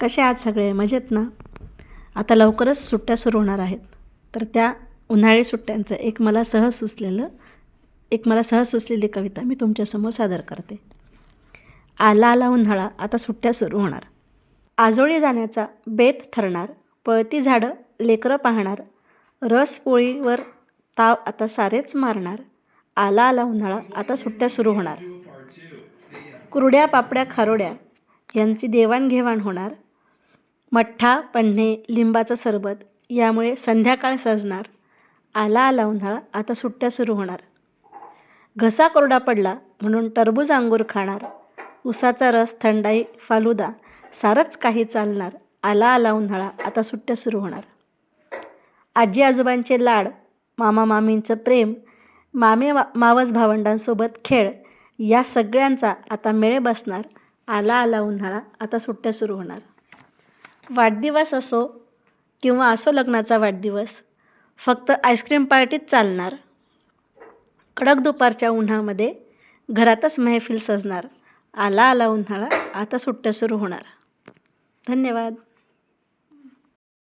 कसे आहात सगळे मजेत ना? आता लवकरच सुट्ट्या सुरू होणार आहेत. तर त्या उन्हाळी सुट्ट्यांचं एक मला सहज सुचलेलं एक मला सहज सुचलेली कविता मी तुमच्यासमोर सादर करते. आला आला उन्हाळा आता सुट्ट्या सुरू होणार. आजोळी जाण्याचा बेत ठरणार पळती झाडं लेकरं पाहणार रस पोळीवर ताव आता सारेच मारणार. आला आला उन्हाळा आता सुट्ट्या सुरू होणार. कुरड्या पापड्या खारोड्या यांची देवाणघेवाण होणार. मठ्ठा पन्हे लिंबाचं सरबत यामुळे संध्याकाळ सजणार. आला आला उन्हाळा आता सुट्ट्या सुरू होणार. घसा कोरडा पडला म्हणून टरबूज अंगूर खाणार. उसाचा रस थंडाई फालुदा सारंच काही चालणार. आला आला उन्हाळा आता सुट्ट्या सुरू होणार. आजी आजोबांचे लाड मामा मामींचं प्रेम मामे मा मावस भावंडांसोबत खेळ या सगळ्यांचा आता मेळे बसणार. आला आला उन्हाळा आता सुट्ट्या सुरू होणार. वाढदिवस असो किंवा असो लग्नाचा वाढदिवस फक्त आईस्क्रीम पार्टीत चालणार. कडक दुपारच्या उन्हामध्ये घरातच मेहफिल सजणार. आला आला उन्हाळा आता सुट्ट्या सुरू होणार. धन्यवाद.